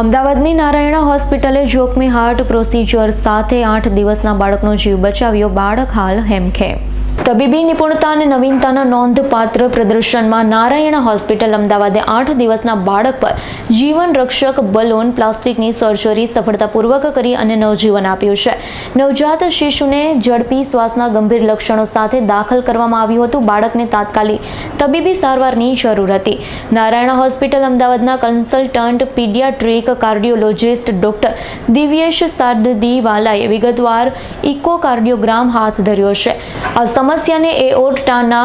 અમદાવાદની નારાયણા હોસ્પિટલે જોખમી હાર્ટ પ્રોસિજર સાથે આઠ દિવસના બાળકનો જીવ બચાવ્યો. બાળક હાલ હેમખેમ. તબીબી નિપુણતા અને નવીનતાના નોંધપાત્ર પ્રદર્શનમાં નારાયણ હોસ્પિટલ અમદાવાદે આઠ દિવસના બાળક પર જીવન રક્ષક બલૂન, પ્લાસ્ટિકની સર્જરી સફળતાપૂર્વક કરી અને નવજીવન આપ્યું છે. નવજાત શિશુને ઝડપી શ્વાસના ગંભીર લક્ષણો સાથે દાખલ કરવામાં આવ્યું હતું. બાળકને તાત્કાલિક તબીબી સારવારની જરૂર હતી. નારાયણ હોસ્પિટલ અમદાવાદના consultant, paediatric cardiologist doctor Divyesh સાદદીવાલાએ વિગતવાર ઇકોકાર્ડિયોગ્રામ હાથ ધર્યો છે. આ સમસ્યાને એઓર્ટાના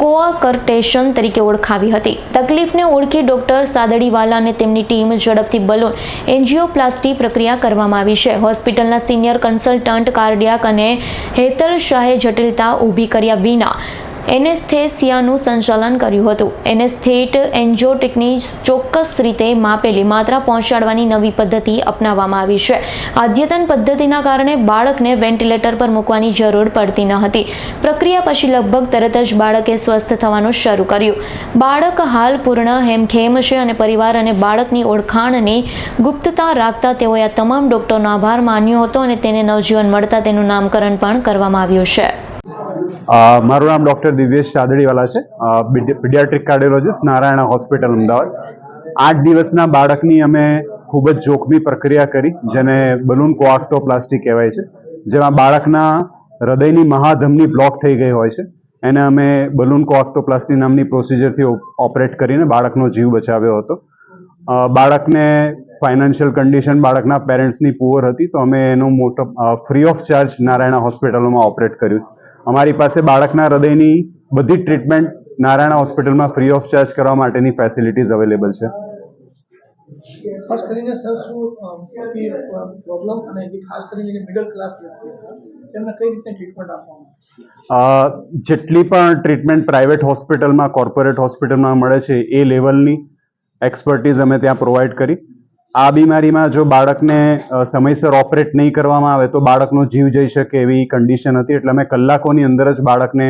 કોઆકર્ટેશન તરીકે ઓળખાવી હતી. તકલીફને ઓળખી ડોક્ટર સાદડીવાલા અને તેમની ટીમ ઝડપથી બલૂન, એન્જિયોપ્લાસ્ટી પ્રક્રિયા કરવામાં આવી છે. હોસ્પિટલના સિનિયર કન્સલ્ટન્ટ કાર્ડિયાક અને હેતલ શાહે જટિલતા ઊભી કર્યા વિના એનેસ્થેસિયાનું સંચાલન કર્યું હતું. એનેસ્થેટ એન્જોટિકની ચોક્કસ રીતે માપેલી માત્રા પહોંચાડવાની નવી પદ્ધતિ અપનાવવામાં આવી છે. અદ્યતન પદ્ધતિના કારણે બાળકને વેન્ટિલેટર પર મૂકવાની જરૂર પડતી ન હતી. પ્રક્રિયા પછી લગભગ તરત જ બાળકે સ્વસ્થ થવાનું શરૂ કર્યું. બાળક હાલ પૂર્ણ હેમખેમ છે અને પરિવાર અને બાળકની ઓળખાણની ગુપ્તતા રાખતા તેઓએ આ તમામ ડોક્ટરનો આભાર માન્યો હતો અને તેને નવજીવન મળતા તેનું નામકરણ પણ કરવામાં આવ્યું છે. મારું નામ ડૉક્ટર દિવ્યેશ ચાદડીવાલા છે. Pediatric cardiologist, Narayana hospital, Ahmedabad. આઠ દિવસના બાળકની અમે ખૂબ જ જોખમી પ્રક્રિયા કરી, જેને બલૂન કોઆક્ટોપ્લાસ્ટી કહેવાય છે, જેમાં બાળકના હૃદયની મહાધમની બ્લોક થઈ ગઈ હોય છે. એને અમે બલૂન કોઆક્ટોપ્લાસ્ટી નામની પ્રોસિજરથી ઓપરેટ કરીને બાળકનો જીવ બચાવ્યો હતો. બાળકને ફાઇનાન્શિયલ કન્ડિશન બાળકના પેરેન્ટ્સની પુઅર હતી, તો અમે એનું મોટો ફ્રી ઓફ ચાર્જ નારાયણા હોસ્પિટલોમાં ઓપરેટ કર્યું. અમારી પાસે બાળકના હૃદયની બધી ટ્રીટમેન્ટ નારાયણા હોસ્પિટલમાં ફ્રી ઓફ ચાર્જ કરવા માટેની ફેસિલિટીઝ અવેલેબલ છે. ખાસ કરીને સર શું પ્રોબ્લેમ અને ખાસ કરીને મિડલ ક્લાસ તેમને કઈ રીતે ટ્રીટમેન્ટ આપવામાં જેટલી પણ ટ્રીટમેન્ટ પ્રાઇવેટ હોસ્પિટલમાં કોર્પોરેટ હોસ્પિટલમાં મળે છે એ લેવલની એક્સપર્ટીઝ અમે ત્યાં પ્રોવાઈડ કરી. આ બીમારીમાં જો બાળકને સમયસર ઓપરેટ નહીં કરવામાં આવે તો બાળકનો જીવ જઈ શકે એવી કન્ડિશન હતી. એટલે અમે કલાકોની અંદર જ બાળકને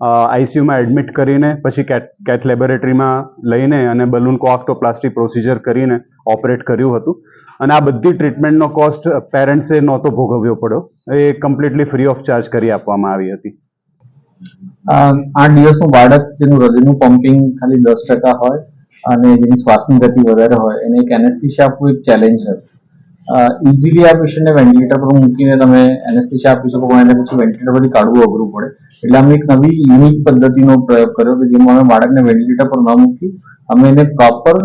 આઈસીયુમાં એડમિટ કરીને, પછી કેટ કેથ લેબોરેટરીમાં લઈને અને બલૂન કોઆક્ટોપ્લાસ્ટી પ્રોસિજર કરીને ઓપરેટ કર્યું હતું. અને આ બધી ટ્રીટમેન્ટનો કોસ્ટ પેરેન્ટ્સે નહોતો ભોગવ્યો પડ્યો. એ કમ્પ્લીટલી ફ્રી ઓફ ચાર્જ કરી આપવામાં આવી હતી. આઠ દિવસનું બાળક જેનું હૃદયનું પમ્પિંગ ખાલી દસ ટકા હોય અને જેની શ્વાસની ગતિ વધારે હોય, એને એક એનેસ્થિશિયા આપવું એક ચેલેન્જ છે ઇઝીલી આ પેશન્ટને વેન્ટિલેટર પર મૂકીને તમે એનેસ્થિશિયા આપી શકો, પણ એને પછી વેન્ટિલેટર પરથી કાઢવું અઘરું પડે. એટલે અમે એક નવી યુનિક પદ્ધતિનો પ્રયોગ કર્યો કે જેમાં અમે બાળકને વેન્ટિલેટર પર ન મૂકી, અમે એને પ્રોપર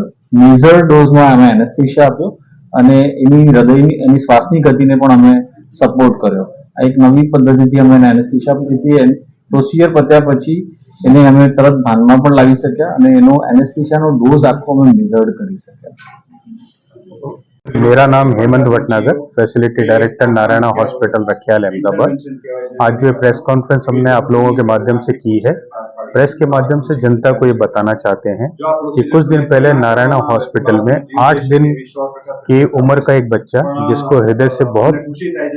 મેઝર ડોઝમાં અમે એનેસ્થિશિયા આપ્યો અને એની હૃદયની, એની શ્વાસની ગતિને પણ અમે સપોર્ટ કર્યો. આ એક નવી પદ્ધતિથી અમે એને એનેસ્થિશિયા આપી જેથી પ્રોસિજર પત્યા પછી એને અમે તરત ભાનમાં પણ લાવી શક્યા અને એનો એનેસ્થિશિયાનો ડોઝ આખો અમે મેઝર્ડ કરી શક્યા मेरा नाम Hemant Bhatnagar facility director Narayana hospital Rakhial Ahmedabad आज जो प्रेस कॉन्फ्रेंस हमने आप लोगों के माध्यम से की है प्रेस के माध्यम से जनता को ये बताना चाहते हैं कि कुछ दिन पहले नारायणा हॉस्पिटल में आठ दिन की उम्र का एक बच्चा जिसको हृदय से बहुत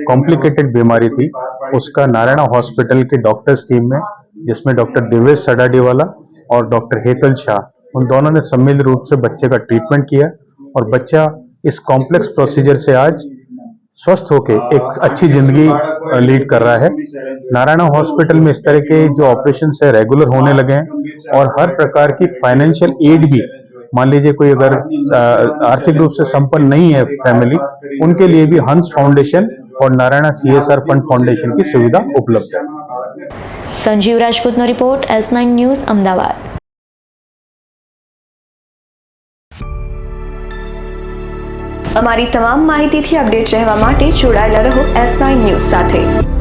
कॉम्प्लिकेटेड बीमारी थी उसका नारायणा हॉस्पिटल की डॉक्टर्स टीम में जिसमें डॉक्टर दिवेश सडाडीवाला और डॉक्टर हेतल शाह, उन दोनों ने सम्मिलित रूप से बच्चे का ट्रीटमेंट किया और बच्चा इस कॉम्प्लेक्स प्रोसीजर से आज स्वस्थ होके एक अच्छी ज़िंदगी लीड कर रहा है। नारायणा हॉस्पिटल में इस तरह के जो ऑपरेशन है रेगुलर होने लगे हैं और हर प्रकार की फाइनेंशियल एड भी, मान लीजिए कोई अगर आर्थिक रूप से संपन्न नहीं है फैमिली उनके लिए भी हंस फाउंडेशन और नारायणा सीएसआर फंड फाउंडेशन की सुविधा उपलब्ध है Sanjeev રાજપૂતનો report S nine news Ahmedabad અમારી તમામ માહિતીથી અપડેટ રહેવા માટે જોડાયેલા રહો એસ નાઇન ન્યૂઝ સાથે